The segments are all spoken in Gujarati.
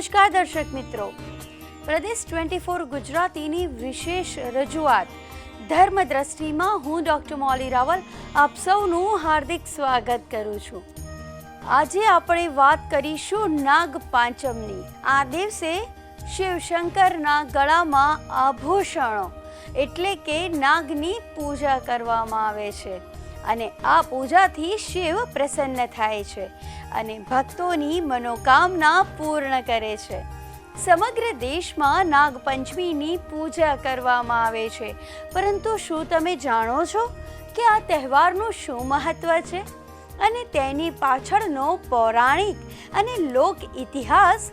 નમસ્કાર દર્શક મિત્રો. પ્રદેશ ટ્વેન્ટી ફોર ગુજરાતીની વિશેષ રજૂઆત. ધર્મ દ્રષ્ટિમાં હું ડૉક્ટર મોલી રાવલ આપ સૌનું હાર્દિક સ્વાગત કરું છું. આજે આપણે વાત કરીશું નાગ પાંચમની. આ દિવસે શિવશંકરના ગળામાં આભૂષણો, એટલે કે નાગની પૂજા કરવામાં આવે છે. અને આ પૂજાથી શિવ પ્રસન્ન થાય છે અને ભક્તોની મનોકામના પૂર્ણ કરે છે. સમગ્ર દેશમાં નાગપંચમીની પૂજા કરવામાં આવે છે. પરંતુ શું તમે જાણો છો કે આ તહેવારનું શું મહત્વ છે? અને તેની પાછળનો પૌરાણિક અને લોક ઇતિહાસ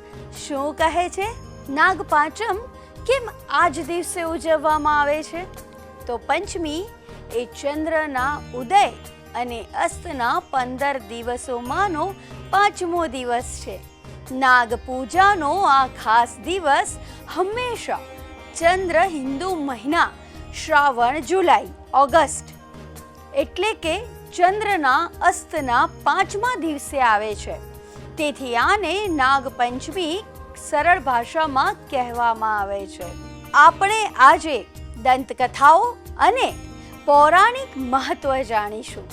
શું કહે છે? નાગપાંચમ કેમ આજ દિવસે ઉજવવામાં આવે છે? તો પંચમી એ ચંદ્રના ઉદય અને અસ્તના પંદર દિવસોમાંનો પાંચમો દિવસ છે. નાગ પૂજાનો આ ખાસ દિવસ હંમેશા ચંદ્ર હિન્દુ મહિના, શ્રાવણ, જુલાઈ, ઓગસ્ટ એટલે કે ચંદ્રના અસ્તના પાંચમા દિવસે આવે છે. તેથી આને નાગપંચમી સરળ ભાષામાં કહેવામાં આવે છે. આપણે આજે દંતકથાઓ અને પૌરાણિક મહત્વ જાણીશું.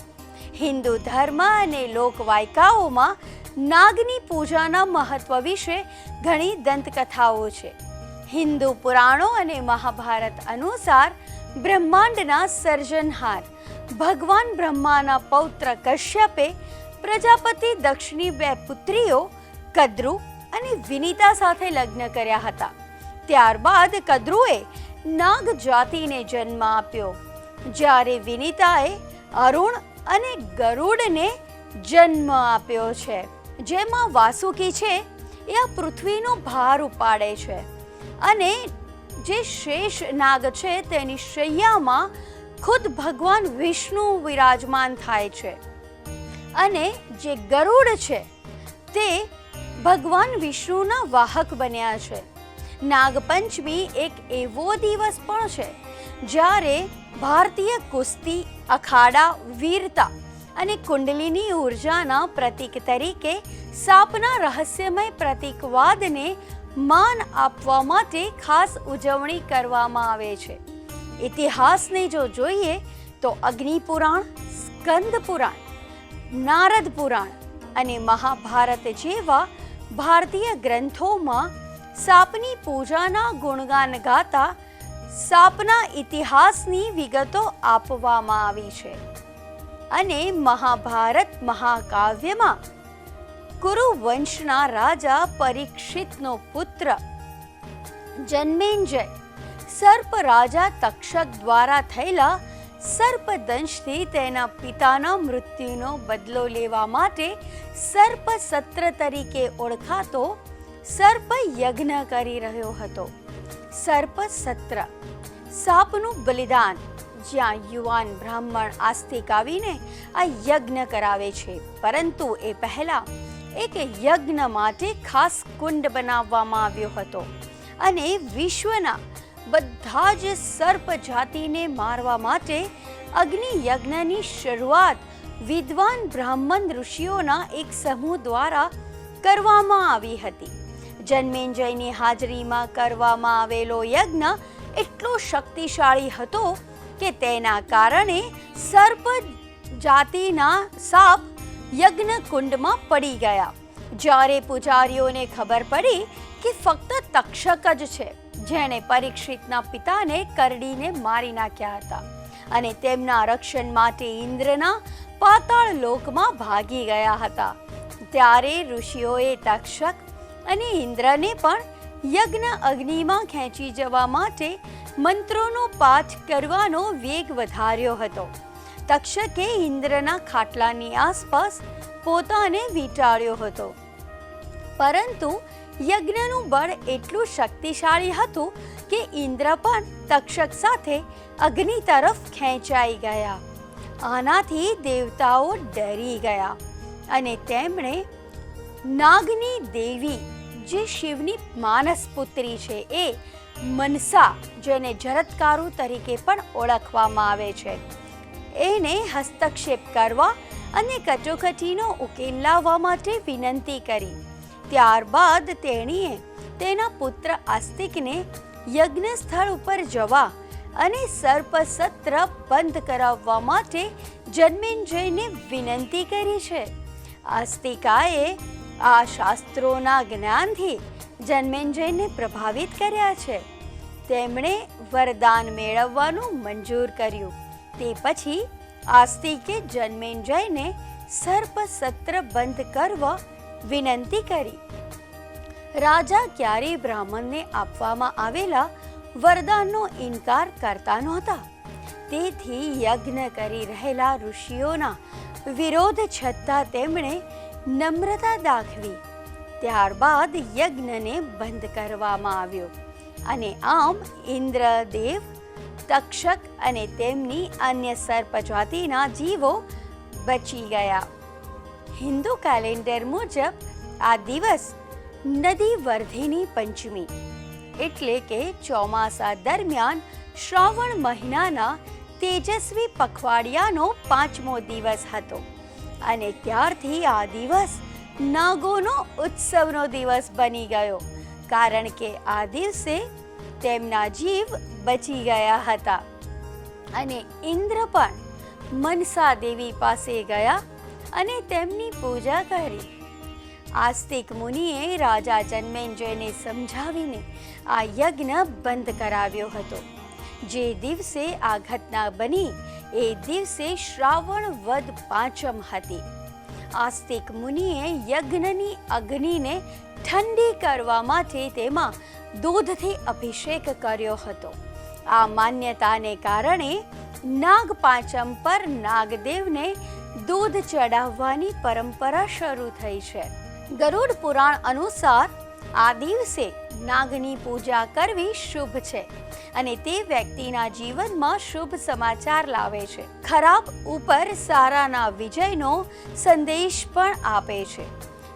હિન્દુ ધર્મ અને લોકવાયકાઓમાં નાગની પૂજાના મહત્વ વિશે ઘણી દંતકથાઓ છે. હિન્દુ પુરાણો અને મહાભારત અનુસાર બ્રહ્માંડના સર્જનહાર ભગવાન બ્રહ્માના પૌત્ર કશ્યપે પ્રજાપતિ દક્ષની બે પુત્રીઓ કદ્રુ અને વિનીતા સાથે લગ્ન કર્યા હતા. ત્યારબાદ કદ્રુએ નાગ જાતિને જન્મ આપ્યો. જ્યારે વિનિતાએ અરુણ અને ગરુડને જન્મ આપ્યો છે, જેમાં વાસુકી છે એ આ પૃથ્વીનો ભાર ઉપાડે છે અને જે શેષ નાગ છે તેની શૈયામાં ખુદ ભગવાન વિષ્ણુ વિરાજમાન થાય છે. અને જે ગરુડ છે તે ભગવાન વિષ્ણુના વાહક બન્યા છે. નાગપંચમી એક એવો દિવસ પણ છે જ્યારે ભારતીય કુસ્તી, અખાડા, વીરતા અને કુંડલીની ઉર્જાના પ્રતીક તરીકે સાપના રહસ્યમય પ્રતીકવાદને માન આપવા માટે ખાસ ઉજવણી કરવામાં આવે છે. ઇતિહાસને જો જોઈએ તો અગ્નિ પુરાણ સ્કંદ પુરાણ નારદ પુરાણ અને મહાભારત જેવા ભારતીય ગ્રંથોમાં સાપની પૂજાના ગુણગાન ગાતા સાપના ઇતિહાસની વિગતો આપવામાં આવી છે. અને મહાભારત મહાકાવ્યમાં કુરુ વંશના રાજા પરીક્ષિતનો પુત્ર જન્મેન્જય સર્પ રાજા તક્ષક દ્વારા થયેલા સર્પદંશથી તેના પિતાના મૃત્યુનો બદલો લેવા માટે સર્પ સત્ર તરીકે ઓળખાતો સર્પ યજ્ઞ કરી રહ્યો હતો. સર્પ સત્ર સાપનું બલિદાન, જ્યાં યુવાન બ્રાહ્મણ આસ્તિક આવીને આ યજ્ઞ કરાવે છે. પરંતુ એ પહેલા એક યજ્ઞ માટે ખાસ કુંડ બનાવવામાં આવ્યો હતો અને વિશ્વના બધા જ સર્પ જાતિને મારવા માટે અગ્નિ યજ્ઞની શરૂઆત વિદ્વાન બ્રાહ્મણ ઋષિઓના એક સમૂહ દ્વારા કરવામાં આવી હતી. જન્મેન્જયની હાજરીમાં કરવામાં આવેલો યજ્ઞ એટલો શક્તિશાળી હતો કે તેના કારણે સર્પ જાતિના સાપ યજ્ઞ કુંડમાં પડી ગયા. જ્યારે પૂજારીઓને ખબર પડી કે ફક્ત તક્ષક જ છે, જેણે પરીક્ષિતના પિતાને કરડીને મારી નાખ્યા હતા અને તેમના રક્ષણ માટે ઇન્દ્રના પાતાળ લોકમાં ભાગી ગયા હતા. ત્યારે ઋષિઓએ તક્ષક અને ઇન્દ્રને પણ યજ્ઞ અગ્નિમાં ખેંચી જવા માટે મંત્રોનો પાઠ કરવાનો વેગ વધાર્યો હતો. તક્ષકે ઇન્દ્રના ખાટલાની આસપાસ પોતાને વીંટાળ્યો હતો. પરંતુ યજ્ઞનું બળ એટલું શક્તિશાળી હતું કે ઇન્દ્ર પણ તક્ષક સાથે અગ્નિ તરફ ખેંચાઈ ગયા. આનાથી દેવતાઓ ડરી ગયા અને તેમણે નાગની દેવી જે શિવની માનસ પુત્રી છે એ મનસા, જેને જરતકારુ તરીકે પણ ઓળખવામાં આવે છે. એને હસ્તક્ષેપ કરવા અને કટોકટીનો ઉકેલ લાવવા માટે વિનંતી કરી. ત્યારબાદ તેણીએ તેના પુત્ર આસ્તિકને યજ્ઞ સ્થળ ઉપર જવા અને સર્પસત્ર બંધ કરાવવા માટે જન્મેન્જયને વિનંતી કરી છે. આસ્તિકાએ આ શાસ્ત્રોના જ્ઞાનથી જન્મેન્જયને પ્રભાવિત કર્યા છે. તેમણે વરદાન મેળવવાનું મંજૂર કર્યું. તે પછી આસ્તિકે જન્મેન્જયને સર્પસત્ર બંધ કરવા વિનંતી કરી. રાજા ક્યારેય બ્રાહ્મણને આપવામાં આવેલા વરદાનનો ઇનકાર કરતા નહોતા. તેથી યજ્ઞ કરી રહેલા ઋષિઓના વિરોધ છતાં તેમણે નમ્રતા દાખવી. ત્યારબાદ યજ્ઞને બંધ કરવામાં આવ્યો અને આમ ઇન્દ્રદેવ, તક્ષક અને તેમની અન્ય સર્પ જાતિના જીવો બચી ગયા. હિન્દુ કેલેન્ડર મુજબ આ દિવસ નદી વર્ધિની પંચમી એટલે કે ચોમાસા દરમિયાન શ્રાવણ મહિનાના તેજસ્વી પખવાડિયાનો પાંચમો દિવસ હતો. અને ત્યારથી આ દિવસ નાગોનો ઉત્સવનો દિવસ બની ગયો. કારણ કે આ દિવસે તેમના જીવ બચી ગયા હતા. અને ઇન્દ્ર પણ મનસા દેવી પાસે ગયા અને તેમની પૂજા કરી. આસ્તિક મુનિએ રાજા જન્મેન્જયને સમજાવીને આ યજ્ઞ બંધ કરાવ્યો હતો. જે દિવસે આ ઘટના બની, એ દિવસે શ્રાવણ વદ પાંચમ હતી. આસ્તિક મુનિએ યજ્ઞની અગ્નિને ઠંડી કરવા માટે તેમાં દૂધથી અભિષેક કર્યો હતો. આ માન્યતાને કારણે નાગ પાંચમ પર નાગદેવને દૂધ ચડાવવાની પરંપરા શરૂ થઈ છે. ગરુડ પુરાણ અનુસાર આ દિવસે નાગની પૂજા કરવી શુભ છે અને તે વ્યક્તિના જીવનમાં શુભ સમાચાર લાવે છે. ખરાબ ઉપર સારાના વિજયનો સંદેશ પણ આપે છે.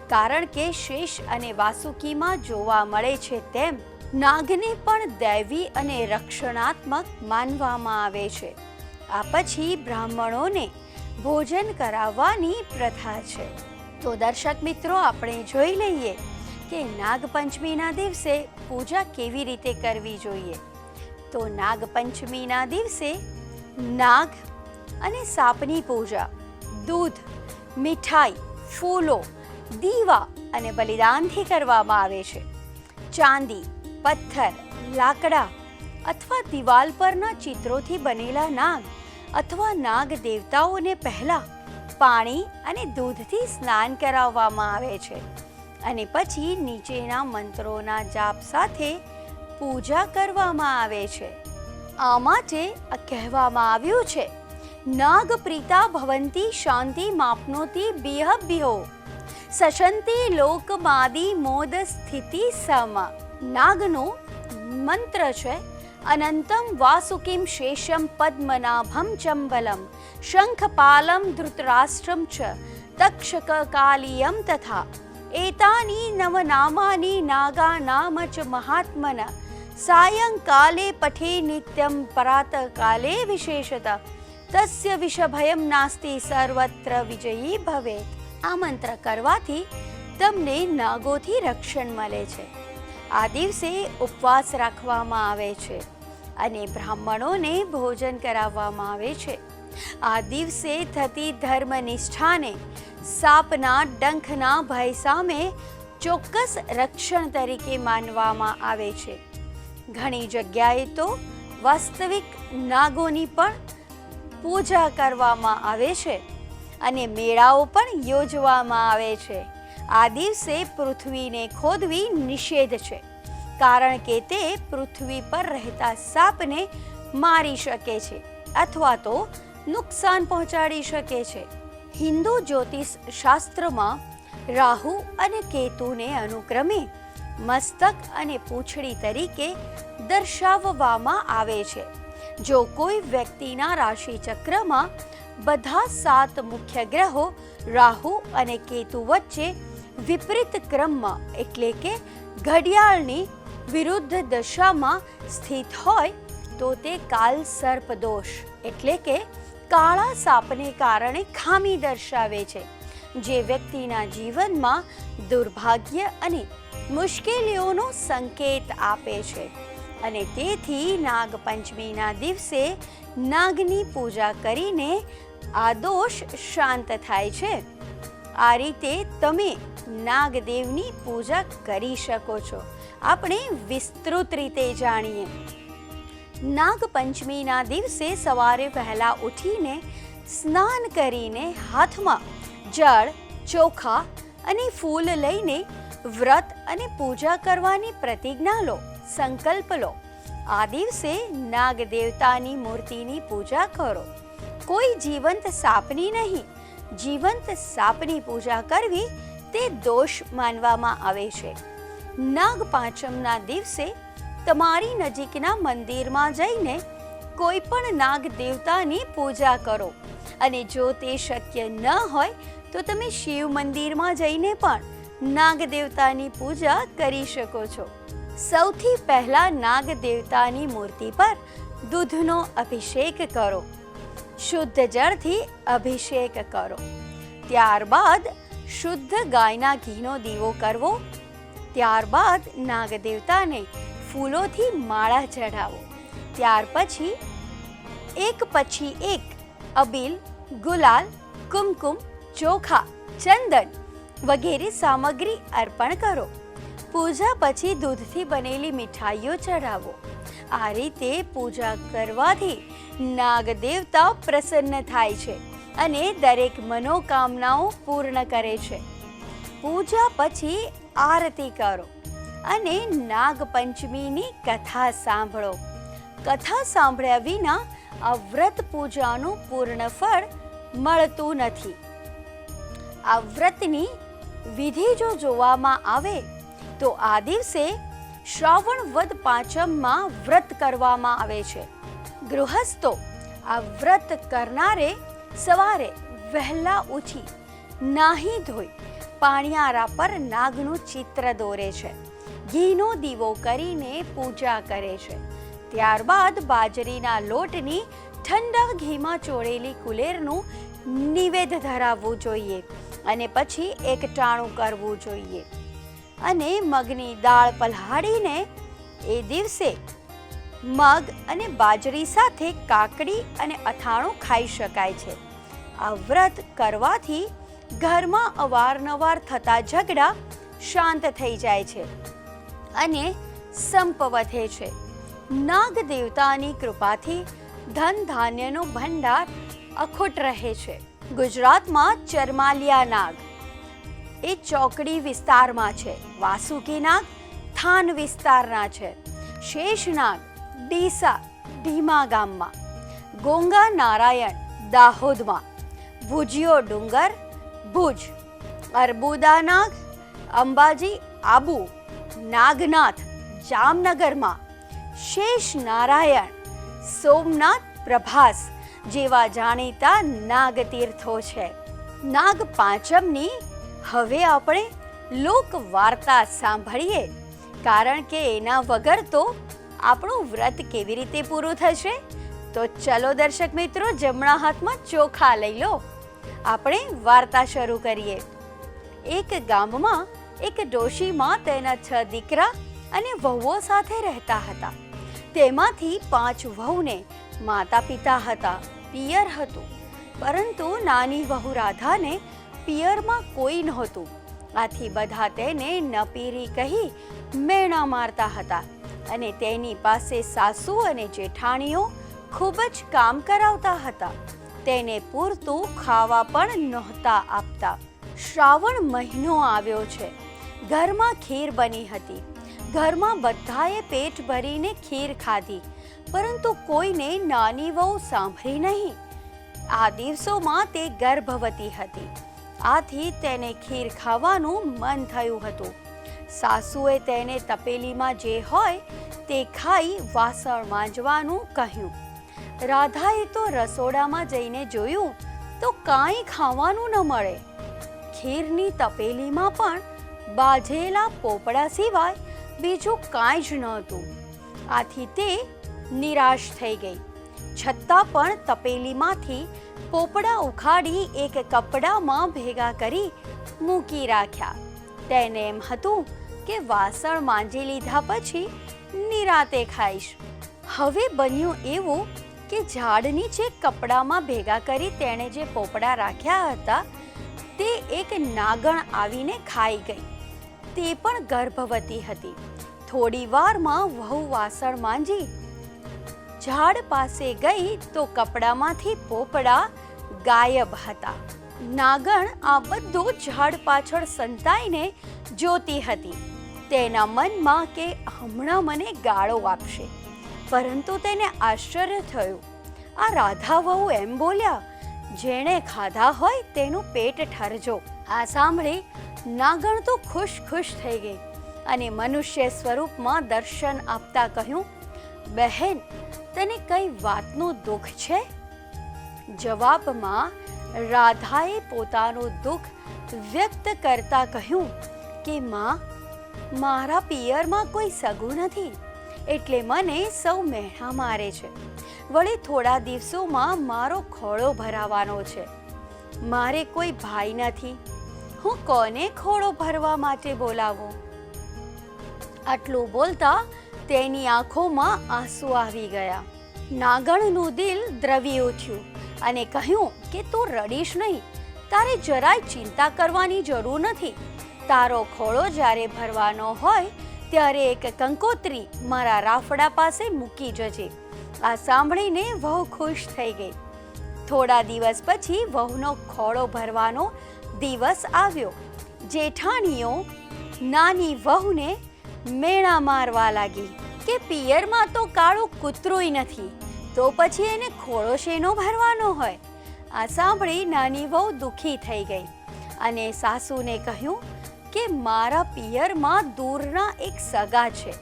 કારણ કે શેષ અને વાસુકીમાં જોવા મળે છે તેમ નાગને પણ દૈવી અને રક્ષણાત્મક માનવામાં આવે છે. આ પછી બ્રાહ્મણોને ભોજન કરાવવાની પ્રથા છે. તો દર્શક મિત્રો, આપણે જોઈ લઈએ કે નાગપંચમીના દિવસે પૂજા કેવી રીતે કરવી જોઈએ? તો નાગપંચમીના દિવસે નાગ અને સાપની પૂજા, દૂધ, મીઠાઈ, ફૂલો, દીવા અને બલિદાનથી કરવામાં આવે છે. ચાંદી, પથ્થર, લાકડા અથવા દિવાલ પરના ચિત્રોથી બનેલા નાગ અથવા નાગ દેવતાઓને પહેલા પાણી અને દૂધથી સ્નાન કરાવવામાં આવે છે. અને પછી નીચેના મંત્રોના જાપ સાથે પૂજા કરવામાં આવે છે. આ માટે કહેવામાં આવ્યું છે, નાગ પ્રીતા ભવંતી શાંતિ માપનોતી બિહ બિહો સશંતી લોકમાદી મોદ સ્થિતિ સમ. નાગનો મંત્ર છે, અનંતમ વાસુકીમ શેષમ પદ્મનાભમ ચંબલમ, શંખપાલમ ધૃતરાષ્ટ્રમ ચ, તક્ષક કાલિયમ તથા એતાની નવનામાની નાગા च महात्मन। सायङ्काले સાયંકાલે नित्यं, प्रातःकाले વિશેષતા તસ્ય વિષભયમ નાસ્તિ સર્વત્ર વિજયી ભવેત આ મંત્ર કરવાથી તમને નાગોથી રક્ષણ મળે છે આ દિવસે ઉપવાસ રાખવામાં આવે છે અને બ્રાહ્મણોને ભોજન કરાવવામાં આવે છે આ દિવસે થતી ધર્મ નિષ્ઠાને સાપના ડંખના ભય સામે ચોક્કસ રક્ષણ તરીકે માનવામાં આવે છે. ઘણી જગ્યાએ તો વાસ્તવિક નાગોની પણ પૂજા કરવામાં આવે છે અને મેળાઓ પણ યોજવામાં આવે છે. આ દિવસે પૃથ્વીને ખોદવી નિષેધ છે, કારણ કે તે પૃથ્વી પર રહેતા સાપને મારી શકે છે અથવા તો નુકસાન પહોંચાડી શકે છે. હિન્દુ જ્યોતિષ શાસ્ત્રમાં રાહુ અને કેતુને અનુક્રમે મસ્તક અને પૂંછડી તરીકે દર્શાવવામાં આવે છે. જો કોઈ વ્યક્તિના રાશિચક્રમાં બધા સાત મુખ્ય ગ્રહો રાહુ અને કેતુ વચ્ચે વિપરીત ક્રમમાં એટલે કે ઘડિયાળની વિરુદ્ધ દશામાં સ્થિત હોય તો તે કાલ સર્પદોષ એટલે કે કાળા સાપને કારણે ખામી દર્શાવે છે. જે વ્યક્તિના જીવનમાં દુર્ભાગ્ય અને મુશ્કેલીઓનો સંકેત આપે છે. અને તેથી નાગપંચમીના દિવસે નાગની પૂજા કરીને આ દોષ શાંત થાય છે. આ રીતે તમે નાગદેવની પૂજા કરી શકો છો. આપણે વિસ્તૃત રીતે જાણીએ. નાગપંચમીના દિવસે સવારે વહેલા ઉઠીને સ્નાન કરીને હાથમાં જળ, ચોખા અને ફૂલ લઈને વ્રત અને પૂજા કરવાની પ્રતિજ્ઞા લો, સંકલ્પ લો. આ દિવસે નાગ દેવતાની મૂર્તિની પૂજા કરો. કોઈ જીવંત સાપની નહીં, જીવંત સાપની પૂજા કરવી તે દોષ માનવામાં આવે છે. નાગ પાંચમના દિવસે તમારી નજીકના મંદિરમાં જઈને કોઈ પણ નાગ દેવતાની પૂજા કરો. અને જો તે શક્ય ન હોય, તો તમે શિવ મંદિરમાં જઈને પણ નાગ દેવતાની પૂજા કરી શકો છો. સૌથી પહેલા નાગ દેવતાની મૂર્તિ પર દૂધનો અભિષેક કરો. શુદ્ધ જળથી અભિષેક કરો. ત્યારબાદ શુદ્ધ ગાયના ઘીનો દીવો કરવો. ત્યારબાદ નાગ દેવતાને ફૂલોથી માળા ચઢાવો. ત્યાર પછી એક પછી એક અબીલ, ગુલાલ, કુમકુમ, ચોખા, ચંદન વગેરે સામગ્રી અર્પણ કરો. પૂજા પછી દૂધથી બનેલી મીઠાઈઓ ચઢાવો. આ રીતે પૂજા કરવાથી નાગ દેવતા પ્રસન્ન થાય છે અને દરેક મનોકામનાઓ પૂર્ણ કરે છે. પૂજા પછી આરતી કરો. અને નાગપંચમીની કથા સાંભળો. કથા સાંભળ્યા વિના આ વ્રત પૂજાનું પૂર્ણ ફળ મળતું નથી. આ વ્રતની વિધિ જો જોવામાં આવે, તો આ દિવસે શ્રાવણ વદ પાંચમમાં વ્રત કરવામાં આવે છે. ગૃહસ્થો આ વ્રત કરનારે સવારે વહેલા ઉઠી નાહી ધોઈ પાણિયારા પર નાગનું ચિત્ર દોરે છે. ઘીનો દીવો કરીને પૂજા કરે છે. ત્યારબાદ બાજરીના લોટની ઠંડા ઘીમાં ચોળેલી કુલેરનું નિવેદ ધરાવવું જોઈએ અને પછી એકટાણું કરવું જોઈએ. અને મગની દાળ પલાળીને એ દિવસે મગ અને બાજરી સાથે કાકડી અને અથાણું ખાઈ શકાય છે. આ વ્રત કરવાથી ઘરમાં અવારનવાર થતા ઝઘડા શાંત થઈ જાય છે. અને સંપ વધે છે. નાગ દેવતાની કૃપાથી ધન ધાન્યનો ભંડાર અખૂટ રહે છે. ગુજરાતમાં ચરમાલિયા નાગ એ ચોકડી વિસ્તારમાં છે. વાસુકી નાગ થાન વિસ્તારના છે. શેષનાગ ડીસા ઢીમા ગામમાં. ગોંગા નારાયણ દાહોદમાં. ભુજિયો ડુંગર ભુજ. અર્બુદા નાગ અંબાજી આબુ નાગનાથ જામનગરમાં શેષ નારાયણ, સોમનાથ પ્રભાસ જેવા જાણીતા નાગતીર્થો છે. નાગ પાંચમની હવે આપણે લોક વાર્તા સાંભળીએ, કારણ કે એના વગર તો આપણું વ્રત કેવી રીતે પૂરું થશે? તો ચલો દર્શક મિત્રો, જમણા હાથમાં ચોખા લઈ લો. આપણે વાર્તા શરૂ કરીએ. એક ગામમાં એક ડોશીમાં તેના છ દીકરા અને વહુઓ સાથે રહેતા હતા. તેમાંથી પાંચ વહુને માતા પિતા હતા, પિયર હતું. પરંતુ નાની વહુ રાધાને પિયરમાં કોઈ નહોતું. આથી બધા તેને નપીરી કહી મેણા મારતા હતા અને તેની પાસે સાસુ અને જેઠાણીઓ ખૂબ જ કામ કરાવતા હતા. તેને પૂરતું ખાવા પણ નહોતા આપતા. શ્રાવણ મહિનો આવ્યો છે. ઘરમાં ખીર બની હતી. ઘરમાં બધાએ પેટ ભરીને ખીર ખાધી, પરંતુ કોઈને નાની વહુ સાંભળી નહીં. આ દિવસોમાં તે ગર્ભવતી હતી. આથી તેને ખીર ખાવાનું મન થયું હતું. સાસુએ તેને તપેલીમાં જે હોય તે ખાઈ વાસણ માંજવાનું કહ્યું. રાધાએ તો રસોડામાં જઈને જોયું, તો કાંઈ ખાવાનું ન મળે. ખીરની તપેલીમાં પણ બાજેલા પોપડા સિવાય બીજું કાંઈ જ નહોતું આથી તે નિરાશ થઈ ગઈ. છતાં પણ તપેલીમાંથી પોપડા ઉખાડી એક કપડામાં ભેગા કરી મૂકી રાખ્યા. તેને એમ હતું કે વાસણ માંજી લીધા પછી નિરાતે ખાઈશ. હવે બન્યું એવું કે ઝાડ નીચે કપડામાં ભેગા કરી તેણે જે પોપડા રાખ્યા હતા, તે એક નાગણ આવીને ખાઈ ગઈ. તે પણ ગર્ભવતી હતી. થોડી વારમાં વહુ વાસણ માંજી. ઝાડ પાસે ગઈ તો કપડામાંથી પોપડા ગાયબ હતા. નાગણ આ બધું ઝાડ પાછળ સંતાઈને જોતી હતી. તેના મનમાં કે હમણાં મને ગાળો આપશે. પરંતુ તેને આશ્ચર્ય થયું. આ રાધા વહુ એમ બોલ્યા, જેણે ખાધા હોય તેનું પેટ ઠરજો. આ સાંભળી નાગણ તો ખુશ ખુશ થઈ ગઈ અને મનુષ્ય સ્વરૂપમાં દર્શન આપતા કહ્યું, બહેન, તને કઈ વાતનું દુઃખ છે? જવાબમાં રાધાએ પોતાનું દુઃખ વ્યક્ત કરતા કહ્યું કે, માં, મારા પિયરમાં કોઈ સગું નથી, એટલે મને સૌ મહેણા મારે છે. વળી થોડા દિવસોમાં મારો ખોળો ભરાવાનો છે. મારે કોઈ ભાઈ નથી હું કોને ખોળો ભરવા માટે બોલાવું? આટલું બોલતા તેની આંખોમાં આંસુ આવી ગયા. નાગણનું દિલ દ્રવી ઉઠ્યું અને કહ્યું કે તું રડીશ નહીં. તારે જરાય ચિંતા કરવાની જરૂર નથી. તારો ખોળો જ્યારે ભરવાનો હોય, ત્યારે એક કંકોત્રી મારા રાફડા પાસે મૂકી જજે. આ સાંભળીને વહુ ખુશ થઈ ગઈ. થોડા દિવસ પછી વહુનો ખોળો ભરવાનો દિવસ આવ્યો. જેઠાણીઓ નાની વહુને મેણા મારવા લાગી કે પિયરમાં તો કાળું કૂતરોય નથી, તો પછી એને ખોળો શેનો ભરવાનો હોય? આ સાંભળી નાની વહુ દુખી થઈ ગઈ અને સાસુને કહ્યું કે મારા પિયરમાં દૂરના એક સગા છે.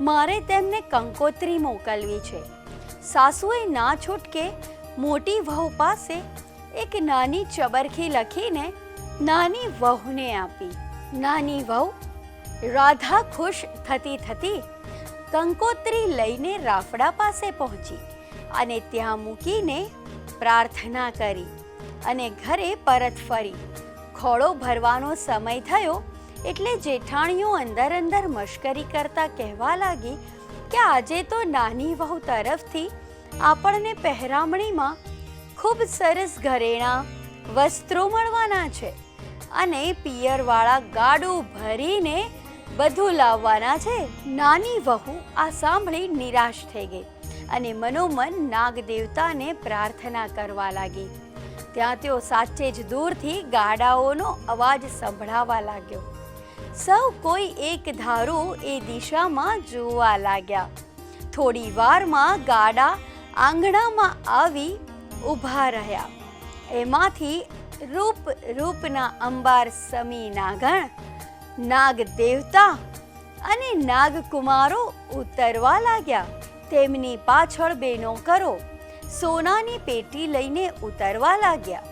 મારે તેમને કંકોત્રી મોકલવી છે. સાસુએ ના છૂટકે મોટી વહુ પાસે એક નાની ચબરખી લખીને નાની વહુને આપી. નાની વહુ રાધા ખુશ થતી થતી કંકોત્રી લઈને રાફડા પાસે પહોંચી અને ત્યાં મૂકીને પ્રાર્થના કરી અને ઘરે પરત ફરી. ખોળો ભરવાનો સમય થયો એટલે જેઠાણીઓ અંદર અંદર મશ્કરી કરતા કહેવા લાગી કે આજે તો નાની વહુ તરફથી આપણને પહેરામણીમાં ખૂબ સરસ ઘરેણાં, વસ્ત્રો મળવાના છે. અને પિયરવાળા ગાડું ભરીને બધું લાવવાના છે. નાની વહુ આ સાંભળી નિરાશ થઈ ગઈ અને મનોમન નાગ દેવતાને પ્રાર્થના કરવા લાગી. ત્યાં તેઓ સાચે જ દૂરથી ગાડાઓનો અવાજ સંભળાવા લાગ્યો. સૌ કોઈ એક ધારું એ દિશામાં જોવા લાગ્યા. થોડી વારમાં ગાડા આંગણામાં આવી ઊભા રહ્યા. એમાંથી રૂપ રૂપના અંબાર સમી નાગણ નાગ દેવતા અને નાગકુમારો ઉતરવા લાગ્યા. તેમની પાછળ બેનો કરો સોનાની પેટી લઈને ઉતરવા લાગ્યા.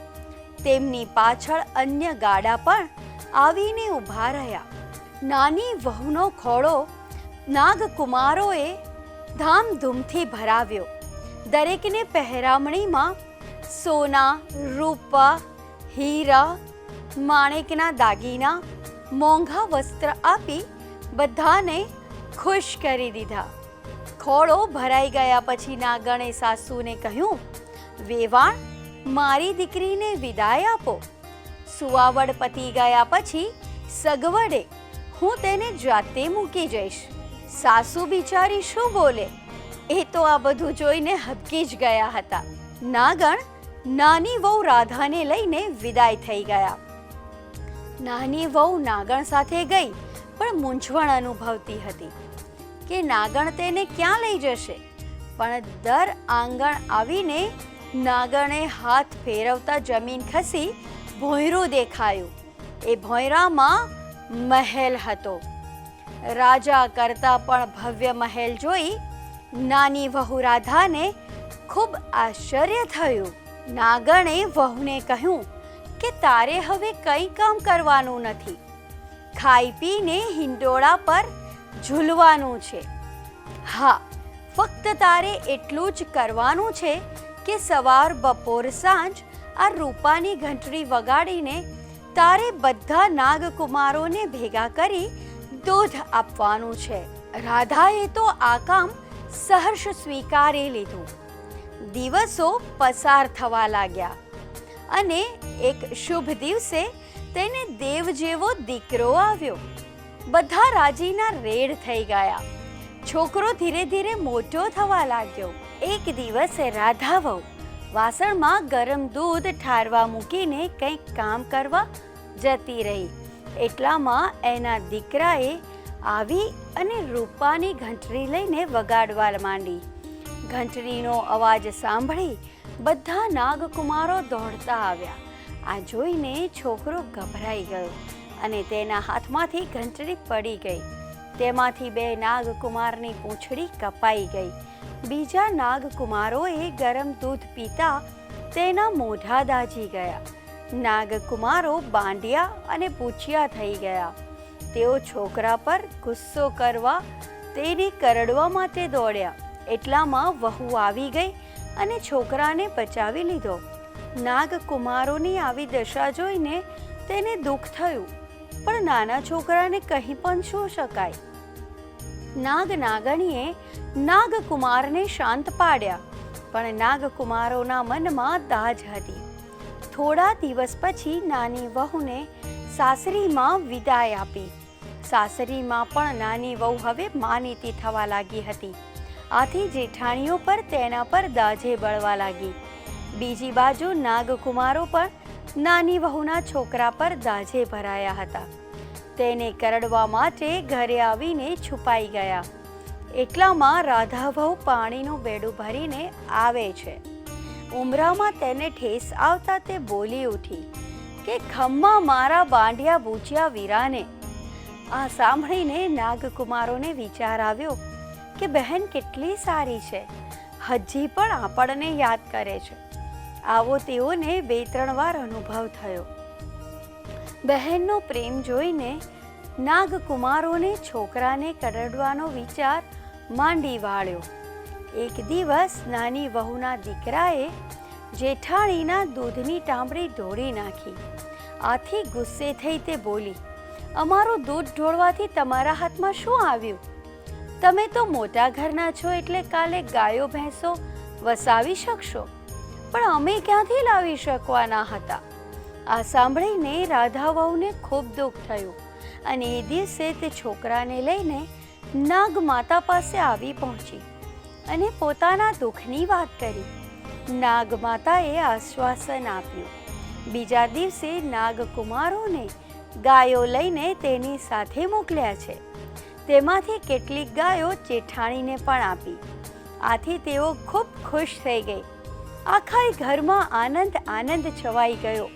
તેમની પાછળ અન્ય ગાડા પણ આવીને ઊભા રહ્યા. નાની વહુનો ખોળો નાગકુમારોએ ધામધૂમથી ભરાવ્યો. દરેકને પહેરામણીમાં સોના, રૂપા હીરા, માણેકના દાગીના, મોંઘા વસ્ત્ર આપી બધાને ખુશ કરી દીધા. ખોળો ભરાઈ ગયા પછી નાગણે સાસુને કહ્યું, વેવાણ, મારી દીકરીને વિદાય આપો. સુવાવડ પતી ગયા પછી સગવડે હું તેને જાતે મૂકી જઈશ. સાસુ બિચારી શું બોલે? એ તો આ બધું જોઈને હબકી જ ગયા હતા. નાગણ નાની વહુ રાધાને લઈને વિદાય થઈ ગયા. નાની વહુ નાગણ સાથે ગઈ, પણ મૂંઝવણ અનુભવતી હતી કે નાગણ તેને ક્યાં લઈ જશે? પણ દર આંગણ આવીને નાગણે હાથ ફેરવતા જમીન ખસી ભોંયરું દેખાયું. એ ભોંયરામાં મહેલ હતો. રાજા કરતા પણ ભવ્ય મહેલ જોઈ નાની વહુ રાધાને ખૂબ આશ્ચર્ય થયું. નાગણે વહુને કહ્યું કે તારે હવે કંઈ કામ કરવાનું નથી. ખાઈ પીને હિંડોળા પર ઝૂલવાનું છે. હા, ફક્ત તારે એટલું જ કરવાનું છે કે સવાર, બપોર, સાંજ આ રૂપાની ઘંટડી વગાડીને તારે બધા નાગકુમારોને ભેગા કરી દૂધ આપવાનું છે. રાધાએ તો આ કામ સહર્ષ સ્વીકારી લીધું. દિવસો પસાર થવા લાગ્યા. અને એક શુભ દિવસે તેને દેવ જેવો દીકરો આવ્યો. બધા રાજીના રેડ થઈ ગયા. છોકરો ધીરે ધીરે મોટો થવા લાગ્યો. એક દિવસે રાધા વહુ વાસણમાં ગરમ દૂધ ઠારવા મૂકીને કંઈક કામ કરવા જતી રહી. એટલામાં એના દીકરાએ આવી અને રૂપાની ઘંટડી લઈને વગાડવા માંડી. ઘંટડીનો અવાજ સાંભળી બધા નાગકુમારો દોડતા આવ્યા. આ જોઈને છોકરો ગભરાઈ ગયો અને તેના હાથમાંથી ઘંટડી પડી ગઈ. તેમાંથી બે નાગકુમારની પૂંછડી કપાઈ ગઈ. બીજા નાગકુમારોએ ગરમ દૂધ પીતા તેના મોઢા દાજી ગયા. નાગકુમારો બાંડિયા અને પૂછિયા થઈ ગયા. તેઓ છોકરા પર ગુસ્સો કરવા, તેને કરડવા માટે દોડ્યા. એટલામાં વહુ આવી ગઈ અને છોકરાને બચાવી લીધો. નાગકુમારોની આવી દશા જોઈને તેને દુઃખ થયું, પણ નાના છોકરાને કહી પણ શું શકાય? નાગ નાગણીએ નાગકુમારને શાંત પાડ્યા, પણ નાગકુમારોના મનમાં દાજ હતી. થોડા દિવસ પછી નાની વહુને સાસરીમાં વિદાય આપી. સાસરીમાં પણ નાની વહુ હવે માનીતી થવા લાગી હતી. આથી જેઠાણીઓ પર તેના પર દાજે બળવા લાગી. બીજી બાજુ નાગકુમારો પણ નાની વહુના છોકરા પર દાજે ભરાયા હતા. તેને કરડવા માટે ઘરે આવીને છુપાઈ ગયા. એટલામાં રાધા પાણીનું બેડું ભરીને આવે છે. ઉમરામાં તેને ઠેસ આવતા તે બોલી ઉઠી કે, ખમ્મા મારા બાંડિયા બૂચ્યા વીરાને. આ સાંભળીને નાગકુમારોને વિચાર આવ્યો કે બહેન કેટલી સારી છે. હજી પણ આપણને યાદ કરે છે. આવો તેઓને બે ત્રણ વાર અનુભવ થયો. બહેનનો પ્રેમ જોઈને નાગકુમારોને છોકરાને કરડવાનો વિચાર માંડી વાળ્યો. એક દિવસ નાની વહુના દીકરાએ જેઠાણીના દૂધની ટાંબડી ઢોળી નાખી. આથી ગુસ્સે થઈ તે બોલી, અમારું દૂધ ઢોળવાથી તમારા હાથમાં શું આવ્યું? તમે તો મોટા ઘરના છો એટલે કાલે ગાયો, ભેંસો વસાવી શકશો. પણ અમે ક્યાંથી લાવી શકવાના હતા? આ સાંભળીને રાધા વહુને ખૂબ દુઃખ થયું અને એ દિવસે તે છોકરાને લઈને નાગ માતા પાસે આવી પહોંચી અને પોતાના દુઃખની વાત કરી. નાગ માતાએ આશ્વાસન આપ્યું. બીજા દિવસે નાગકુમારોને ગાયો લઈને તેની સાથે મોકલ્યા છે. તેમાંથી કેટલીક ગાયો જેઠાણીને પણ આપી. આથી તેઓ ખૂબ ખુશ થઈ ગઈ. આખા ઘરમાં આનંદ આનંદ છવાઈ ગયો.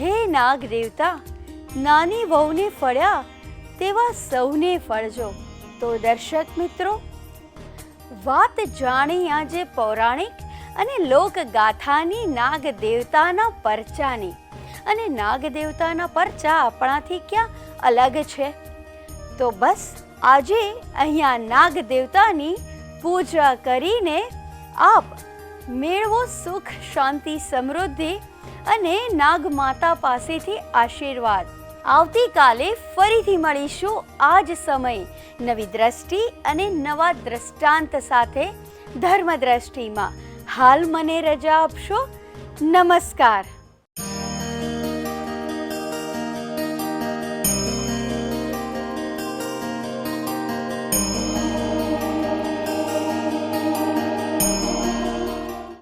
હે નાગ દેવતા, નાની વહુને ફળ્યા તેવા સૌને ફળજો. તો દર્શક મિત્રો, વાત જાણી આજે પૌરાણિક અને લોકગાથાની નાગ દેવતાના પરચાની. અને નાગ દેવતાના પરચા આપણાથી ક્યાં અલગ છે? તો બસ આજે અહીંયા નાગ દેવતાની પૂજા કરીને આપ મેળવો સુખ, શાંતિ, સમૃદ્ધિ અને નાગ માતા પાસેથી આશીર્વાદ. આવતીકાલે ફરીથી મળીશું આ જ સમય નવી દ્રષ્ટિ અને નવા દ્રષ્ટાંત સાથે ધર્મ દ્રષ્ટિમાં હાલ મને રજા આપશો. નમસ્કાર.